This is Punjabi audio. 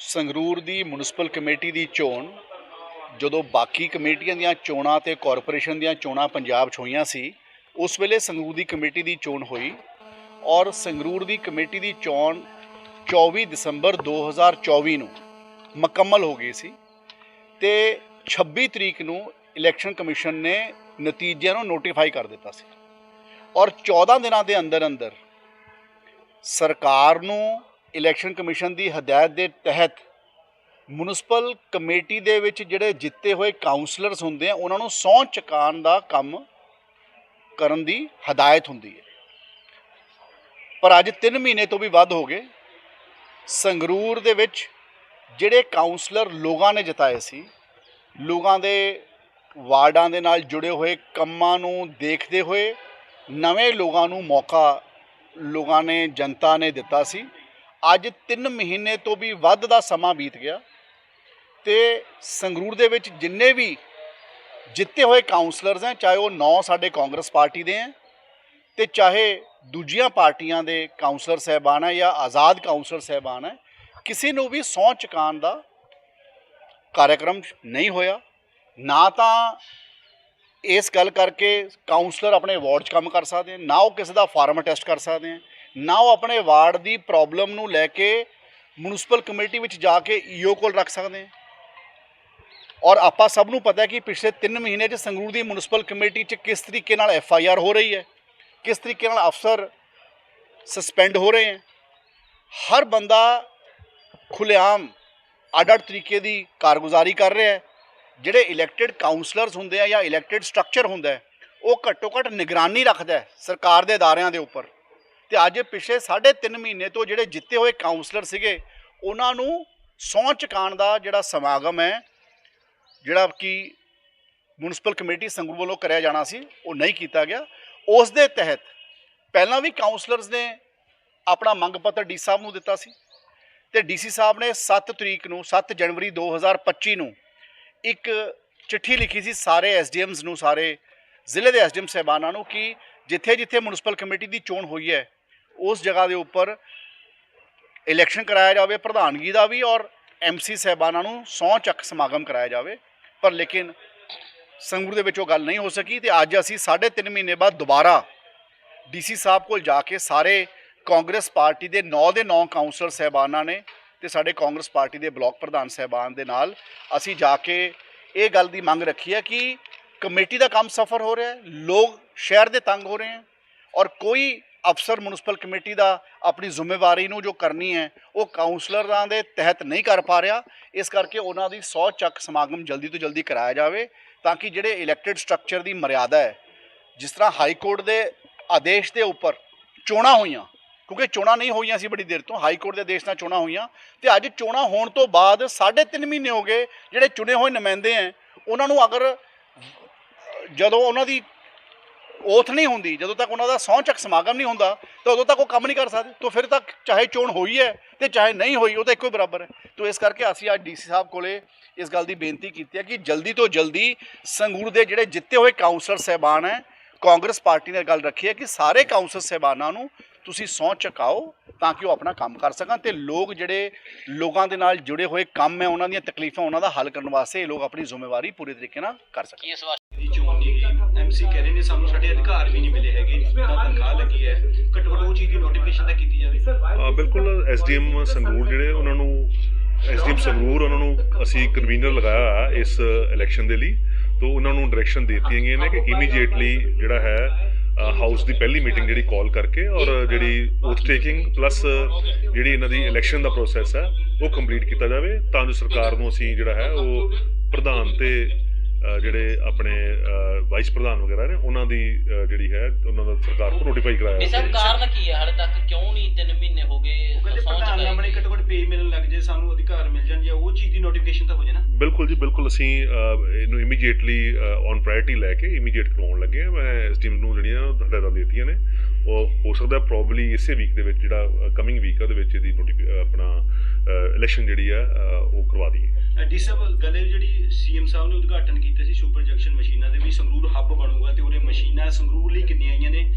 ਸੰਗਰੂਰ ਦੀ ਮਿਊਨਿਸਪਲ ਕਮੇਟੀ ਦੀ ਚੋਣ, ਜਦੋਂ ਬਾਕੀ ਕਮੇਟੀਆਂ ਦੀਆਂ ਚੋਣਾਂ ਤੇ ਕਾਰਪੋਰੇਸ਼ਨ ਦੀਆਂ ਚੋਣਾਂ ਪੰਜਾਬ 'ਚ ਹੋਈਆਂ ਸੀ, ਉਸ ਵੇਲੇ ਸੰਗਰੂਰ ਦੀ ਕਮੇਟੀ ਦੀ ਚੋਣ ਹੋਈ ਔਰ ਸੰਗਰੂਰ ਦੀ ਕਮੇਟੀ ਦੀ ਚੋਣ 24 ਦਸੰਬਰ 2024 ਨੂੰ ਮੁਕੰਮਲ ਹੋ ਗਈ ਸੀ ਤੇ 26 ਤਰੀਕ ਨੂੰ ਇਲੈਕਸ਼ਨ ਕਮਿਸ਼ਨ ਨੇ ਨਤੀਜਿਆਂ ਨੂੰ ਨੋਟੀਫਾਈ ਕਰ ਦਿੱਤਾ ਸੀ ਔਰ 14 ਦਿਨਾਂ ਦੇ ਅੰਦਰ ਅੰਦਰ ਸਰਕਾਰ ਨੂੰ ਇਲੈਕਸ਼ਨ ਕਮਿਸ਼ਨ ਦੀ ਹਦਾਇਤ ਦੇ ਤਹਿਤ ਮਿਊਨਿਸਪਲ ਕਮੇਟੀ ਦੇ ਵਿੱਚ ਜਿਹੜੇ ਜਿੱਤੇ ਹੋਏ ਕਾਉਂਸਲਰਸ ਹੁੰਦੇ ਆ, ਉਹਨਾਂ ਨੂੰ ਸਹੁੰ ਚੁਕਾਉਣ ਦਾ ਕੰਮ ਕਰਨ ਦੀ ਹਦਾਇਤ ਹੁੰਦੀ ਹੈ। ਪਰ ਅੱਜ 3 ਮਹੀਨੇ ਤੋਂ ਵੀ ਵੱਧ ਹੋ ਗਏ। ਸੰਗਰੂਰ ਦੇ ਵਿੱਚ ਜਿਹੜੇ ਕਾਉਂਸਲਰ ਲੋਕਾਂ ਨੇ ਜਿਤਾਏ ਸੀ, ਲੋਕਾਂ ਦੇ ਵਾਰਡਾਂ ਦੇ ਨਾਲ ਜੁੜੇ ਹੋਏ, ਕੰਮਾਂ ਨੂੰ ਦੇਖਦੇ ਹੋਏ ਨਵੇਂ ਲੋਕਾਂ ਨੂੰ ਮੌਕਾ ਲੋਕਾਂ ਨੇ, ਜਨਤਾ ਨੇ ਦਿੱਤਾ ਸੀ। ਅੱਜ 3 ਮਹੀਨੇ ਤੋਂ ਵੀ ਵੱਧ ਦਾ ਸਮਾਂ ਬੀਤ ਗਿਆ ਤੇ ਸੰਗਰੂਰ ਦੇ ਵਿੱਚ ਜਿੰਨੇ ਵੀ ਜਿੱਤੇ ਹੋਏ ਕਾਉਂਸਲਰਸ ਹੈ, ਚਾਹੇ ਉਹ 9 ਸਾਡੇ ਕਾਂਗਰਸ ਪਾਰਟੀ ਦੇ ਹੈ ਤੇ ਚਾਹੇ ਦੂਜੀਆਂ ਪਾਰਟੀਆਂ ਦੇ ਕਾਉਂਸਲਰ ਸਹਿਬਾਨ ਹੈ ਜਾਂ ਆਜ਼ਾਦ ਕਾਉਂਸਲਰ ਸਹਿਬਾਨ ਹੈ, ਕਿਸੇ ਨੂੰ ਵੀ ਸਹੁੰ ਚੁਕਾਉਣ ਦਾ ਕਾਰਜਕ੍ਰਮ ਨਹੀਂ ਹੋਇਆ। ਨਾ ਤਾਂ ਇਸ ਗੱਲ ਕਰਕੇ ਕਾਉਂਸਲਰ ਆਪਣੇ ਵਾਰਡ 'ਚ ਕੰਮ ਕਰ ਸਕਦੇ ਹਨ ਨਾ ਉਹ ਕਿਸੇ ਦਾ ਫਾਰਮ ਟੈਸਟ ਕਰ ਸਕਦੇ ਹਨ ਨਾ ਉਹ ਆਪਣੇ ਵਾਰਡ ਦੀ ਪ੍ਰੋਬਲਮ ਨੂੰ ਲੈ ਕੇ ਮਿਊਨਿਸਪਲ ਕਮੇਟੀ ਵਿੱਚ ਜਾ ਕੇ ਈਓ ਕੋਲ ਰੱਖ ਸਕਦੇ ਹਨ ਔਰ ਆਪਾਂ ਸਭ ਨੂੰ ਪਤਾ ਹੈ ਕਿ ਪਿਛਲੇ 3 ਮਹੀਨੇ 'ਚ ਸੰਗਰੂਰ ਦੀ ਮਿਊਨਿਸਪਲ ਕਮੇਟੀ 'ਚ ਕਿਸ ਤਰੀਕੇ ਨਾਲ ਐਫ ਆਈ ਆਰ ਹੋ ਰਹੀ ਹੈ, ਕਿਸ ਤਰੀਕੇ ਨਾਲ ਅਫਸਰ ਸਸਪੈਂਡ ਹੋ ਰਹੇ ਹੈ। ਹਰ ਬੰਦਾ ਖੁੱਲ੍ਹੇਆਮ, ਅੱਡ-ਅੱਡ ਤਰੀਕੇ ਦੀ ਕਾਰਗੁਜ਼ਾਰੀ ਕਰ ਰਿਹਾ ਹੈ। ਜਿਹੜੇ ਇਲੈਕਟਿਡ ਕਾਉਂਸਲਰਸ ਹੁੰਦੇ ਆ ਜਾਂ ਇਲੈਕਟਿਡ ਸਟਰਕਚਰ ਹੁੰਦਾ ਉਹ ਘੱਟੋ ਘੱਟ ਨਿਗਰਾਨੀ ਰੱਖਦਾ ਸਰਕਾਰ ਦੇ ਅਦਾਰਿਆਂ ਦੇ ਉੱਪਰ। ਤੇ ਅੱਜ ਪਿਛਲੇ 3.5 ਮਹੀਨੇ ਤੋਂ ਜਿਹੜੇ ਜਿੱਤੇ ਹੋਏ ਕਾਉਂਸਲਰ ਸੀਗੇ, ਉਹਨਾਂ ਨੂੰ ਸਹੁੰ ਚੁਕਾਉਣ ਦਾ ਜਿਹੜਾ ਸਮਾਗਮ ਹੈ, ਜਿਹੜਾ ਕਿ ਮਿਊਨਿਸਪਲ ਕਮੇਟੀ ਸੰਗਰੂਰ ਵੱਲੋਂ ਕਰਿਆ ਜਾਣਾ ਸੀ, ਉਹ ਨਹੀਂ ਕੀਤਾ ਗਿਆ। ਉਸ ਦੇ ਤਹਿਤ ਪਹਿਲਾਂ ਵੀ ਕਾਉਂਸਲਰਸ ਨੇ ਆਪਣਾ ਮੰਗ ਪੱਤਰ ਡੀ ਸਾਹਿਬ ਨੂੰ ਦਿੱਤਾ ਸੀ ਤੇ ਡੀਸੀ ਸਾਹਿਬ ਨੇ 7 ਤਰੀਕ ਨੂੰ 7 ਜਨਵਰੀ 2025 ਨੂੰ ਇੱਕ ਚਿੱਠੀ ਲਿਖੀ ਸੀ ਸਾਰੇ ਐਸਡੀਐਮਸ ਨੂੰ, ਸਾਰੇ ਜ਼ਿਲ੍ਹੇ ਦੇ ਐਸਡੀਐਮ ਸਹਿਬਾਨਾਂ ਨੂੰ ਕਿ ਜਿੱਥੇ ਜਿੱਥੇ ਮਿਊਨਿਸਪਲ ਕਮੇਟੀ ਦੀ ਚੋਣ ਹੋਈ ਹੈ ਉਸ ਜਗ੍ਹਾ ਦੇ ਉੱਪਰ ਇਲੈਕਸ਼ਨ ਕਰਾਇਆ ਜਾਵੇ, ਪ੍ਰਧਾਨਗੀ ਦਾ ਵੀ ਔਰ ਐਮਸੀ ਸਹਿਬਾਨਾਂ ਨੂੰ ਸਹੁੰ ਚੱਕ ਸਮਾਗਮ ਕਰਾਇਆ ਜਾਵੇ। ਪਰ ਲੇਕਿਨ ਸੰਗਰੂਰ ਦੇ ਵਿੱਚ ਉਹ ਗੱਲ ਨਹੀਂ ਹੋ ਸਕੀ ਤੇ ਅੱਜ ਅਸੀਂ 3.5 ਮਹੀਨੇ ਬਾਅਦ ਦੁਬਾਰਾ ਡੀਸੀ ਸਾਹਿਬ ਕੋਲ ਜਾ ਕੇ ਸਾਰੇ ਕਾਂਗਰਸ ਪਾਰਟੀ ਦੇ 9 ਦੇ 9 ਕਾਉਂਸਲਰ ਸਹਿਬਾਨਾਂ ਨੇ ਤੇ ਸਾਡੇ ਕਾਂਗਰਸ ਪਾਰਟੀ ਦੇ ਬਲਾਕ ਪ੍ਰਧਾਨ ਸਹਿਬਾਨ ਦੇ ਨਾਲ ਅਸੀਂ ਜਾ ਕੇ ਇਹ ਗੱਲ ਦੀ ਮੰਗ ਰੱਖੀ ਹੈ ਕਿ ਕਮੇਟੀ ਦਾ ਕੰਮ ਸਫਰ ਹੋ ਰਿਹਾ ਹੈ, ਲੋਕ ਸ਼ਹਿਰ ਦੇ ਤੰਗ ਹੋ ਰਹੇ ਹਨ ਔਰ ਕੋਈ ਅਫਸਰ ਮਿਊਨਿਸਪਲ ਕਮੇਟੀ ਦਾ ਆਪਣੀ ਜ਼ਿੰਮੇਵਾਰੀ ਨੂੰ ਜੋ ਕਰਨੀ ਹੈ, ਉਹ ਕਾਉਂਸਲਰਾਂ ਦੇ ਤਹਿਤ ਨਹੀਂ ਕਰ ਪਾ ਰਿਹਾ। ਇਸ ਕਰਕੇ ਉਹਨਾਂ ਦੀ 100 ਚੱਕ ਸਮਾਗਮ ਜਲਦੀ ਤੋਂ ਜਲਦੀ ਕਰਾਇਆ ਜਾਵੇ ਤਾਂ ਕਿ ਜਿਹੜੇ ਇਲੈਕਟਿਡ ਸਟਰਕਚਰ ਦੀ ਮਰਿਆਦਾ ਹੈ, ਜਿਸ ਤਰ੍ਹਾਂ ਹਾਈ ਕੋਰਟ ਦੇ ਆਦੇਸ਼ ਦੇ ਉੱਪਰ ਚੋਣਾਂ ਹੋਈਆਂ, ਕਿਉਂਕਿ ਚੋਣਾਂ ਨਹੀਂ ਹੋਈਆਂ ਸੀ ਬੜੀ ਦੇਰ ਤੋਂ, ਹਾਈ ਕੋਰਟ ਦੇ ਆਦੇਸ਼ ਨਾਲ ਚੋਣਾਂ ਹੋਈਆਂ, ਤੇ ਅੱਜ ਚੋਣਾਂ ਹੋਣ ਤੋਂ ਬਾਅਦ 3.5 ਮਹੀਨੇ ਹੋ ਗਏ ਜਿਹੜੇ ਚੁਣੇ ਹੋਏ ਨੁਮਾਇੰਦੇ ਹੈ, ਉਹਨਾਂ ਨੂੰ ਅਗਰ ਜਦੋਂ ਉਹਨਾਂ ਦੀ ਓਥ ਨਹੀਂ ਹੁੰਦੀ। ਜਦੋਂ ਤੱਕ ਉਹਨਾਂ ਦਾ ਸਹੁੰ ਚੱਕ ਸਮਾਗਮ ਨਹੀਂ ਹੁੰਦਾ, ਤਾਂ ਉਦੋਂ ਤੱਕ ਉਹ ਕੰਮ ਨਹੀਂ ਕਰ ਸਕਦੇ। ਤਾਂ ਫਿਰ ਤੱਕ ਚਾਹੇ ਚੋਣ ਹੋਈ ਹੈ ਤੇ ਚਾਹੇ ਨਹੀਂ ਹੋਈ, ਉਹ ਤਾਂ ਇੱਕੋ ਹੀ ਬਰਾਬਰ ਹੈ। ਤਾਂ ਇਸ ਕਰਕੇ ਅਸੀਂ ਅੱਜ ਡੀਸੀ ਸਾਹਿਬ ਕੋਲੇ ਇਸ ਗੱਲ ਦੀ ਬੇਨਤੀ ਕੀਤੀ ਹੈ ਕਿ ਜਲਦੀ ਤੋਂ ਜਲਦੀ ਸੰਗਰੂਰ ਦੇ ਜਿਹੜੇ ਜਿੱਤੇ ਹੋਏ ਕਾਉਂਸਲਰ ਸਹਿਬਾਨ ਹੈ, ਕਾਂਗਰਸ ਪਾਰਟੀ ਨੇ ਗੱਲ ਰੱਖੀ ਹੈ ਕਿ ਸਾਰੇ ਕਾਉਂਸਲਰ ਸਹਿਬਾਨਾਂ ਨੂੰ ਤੁਸੀਂ ਸਹੁੰ ਚੁਕਾਓ ਤਾਂ ਕਿ ਉਹ ਆਪਣਾ ਕੰਮ ਕਰ ਸਕਣ ਤੇ ਲੋਕ ਜਿਹੜੇ ਲੋਕਾਂ ਦੇ ਨਾਲ ਜੁੜੇ ਹੋਏ ਕੰਮ ਹੈ, ਉਹਨਾਂ ਦੀਆਂ ਤਕਲੀਫਾਂ ਉਹਨਾਂ ਦਾ ਹੱਲ ਕਰਨ ਵਾਸਤੇ ਇਹ ਲੋਕ ਆਪਣੀ ਜ਼ਿੰਮੇਵਾਰੀ ਪੂਰੇ ਤਰੀਕੇ ਨਾਲ ਕਰ ਸਕਣ। ਇਸ ਐਮਸੀ ਕਹਿ ਰਹੇ ਨੇ ਸਾਨੂੰ ਸਾਡੇ ਅਧਿਕਾਰ ਵੀ ਨਹੀਂ ਮਿਲੇ ਹੈਗੇ ਨਾ ਤਨਖਾਹ ਲੱਗੀ ਹੈ ਘੱਟੋ ਘੱਟ ਉਹ ਚੀਜ਼ ਦੀ ਨੋਟੀਫਿਕੇਸ਼ਨ ਤਾਂ ਕੀਤੀ ਜਾਵੇ। ਅ, ਬਿਲਕੁਲ ਐਸਡੀਐਮ ਸੰਗਰੂਰ ਜਿਹੜੇ ਉਹਨਾਂ ਨੂੰ ਐਸਡੀਐਮ ਸੰਗਰੂਰ ਉਹਨਾਂ ਨੂੰ ਅਸੀਂ ਕਨਵੀਨਰ ਲਗਾਇਆ ਇਸ ਇਲੈਕਸ਼ਨ ਦੇ ਲਈ ਤੋਂ ਉਹਨਾਂ ਨੂੰ ਡਾਇਰੈਕਸ਼ਨ ਦੇ ਦਿੱਤੀਆਂ ਗਈਆਂ ਨੇ ਕਿ ਇਮੀਡੀਏਟਲੀ ਜਿਹੜਾ ਹੈ ਹਾਊਸ ਦੀ ਪਹਿਲੀ ਮੀਟਿੰਗ ਜਿਹੜੀ ਕਾਲ ਕਰਕੇ ਔਰ ਜਿਹੜੀ ਓਥ ਟੇਕਿੰਗ ਪਲੱਸ ਜਿਹੜੀ ਇਹਨਾਂ ਦੀ ਇਲੈਕਸ਼ਨ ਦਾ ਪ੍ਰੋਸੈਸ ਹੈ ਉਹ ਕੰਪਲੀਟ ਕੀਤਾ ਜਾਵੇ ਤਾਂ ਜੋ ਸਰਕਾਰ ਨੂੰ ਅਸੀਂ ਜਿਹੜਾ ਹੈ ਉਹ ਪ੍ਰਧਾਨ ਤੇ ਜਿਹੜੇ ਆਪਣੇ ਵਾਈਸ ਪ੍ਰਧਾਨ ਵਗੈਰਾ ਨੇ ਉਹਨਾਂ ਦੀ ਜਿਹੜੀ ਹੈ ਉਹਨਾਂ ਦਾ ਸਰਕਾਰ ਨੂੰ ਨੋਟੀਫਾਈ ਕਰਾਇਆ। ਇਹ ਜਾਵੇ। ਸਭ ਕਾਰਨ ਕੀ ਹੈ? ਹਾਲੇ ਤੱਕ ਕਿਉਂ ਨਹੀਂ 3 ਮਹੀਨੇ ਹੋ ਗਏ? ਕਹਿੰਦੇ ਪ੍ਰਧਾਨ ਆਪਣੇ ਘੱਟੋ ਘੱਟ ਪੇ ਮਿਲਣ ਲੱਗ ਜੇ ਸਾਨੂੰ ਅਧਿਕਾਰ ਮਿਲ ਜਾਣ ਜਾਂ ਉਹ ਚੀਜ਼ ਦੀ ਨੋਟੀਫਿਕੇਸ਼ਨ ਤਾਂ ਹੋ ਜਾਏ ਨਾ। ਬਿਲਕੁਲ ਜੀ ਬਿਲਕੁਲ ਅਸੀਂ ਇਹਨੂੰ ਇਮੀਡੀਏਟਲੀ ਔਨ ਪ੍ਰਾਇੋਰਟੀ ਲੈ ਕੇ ਇਮੀਡੀਏਟ ਕਰਵਾਉਣ ਲੱਗੇ ਆ ਮੈਂ ਇਸ ਟੀਮ ਨੂੰ ਜਿਹੜੀਆਂ ਹਦਾਇਤਾਂ ਦਿੱਤੀਆਂ ਨੇ। ਉਹ ਹੋ ਸਕਦਾ ਪ੍ਰੋਬਬਲੀ ਇਸੇ ਵੀਕ ਦੇ ਵਿੱਚ, ਜਿਹੜਾ ਕਮਿੰਗ ਵੀਕ ਉਹਦੇ ਵਿੱਚ ਇਹਦੀ ਆਪਣਾ ਇਲੈਕਸ਼ਨ ਜਿਹੜੀ ਆ ਉਹ ਕਰਵਾ ਦਈਏ। ਡੀ ਸਾਹਿਬ, ਗੱਲ ਜਿਹੜੀ ਸੀਐਮ ਸਾਹਿਬ ਨੇ ਉਦਘਾਟਨ ਕੀਤਾ ਸੀ ਸੁਪਰ ਜੰਕਸ਼ਨ ਮਸ਼ੀਨਾਂ ਦੇ ਵੀ ਸੰਗਰੂਰ ਹੱਬ ਬਣੂਗਾ ਤੇ ਉਹਦੇ ਮਸ਼ੀਨਾਂ ਸੰਗਰੂਰ ਲਈ ਕਿੰਨੀਆਂ ਆਈਆਂ ਨੇ?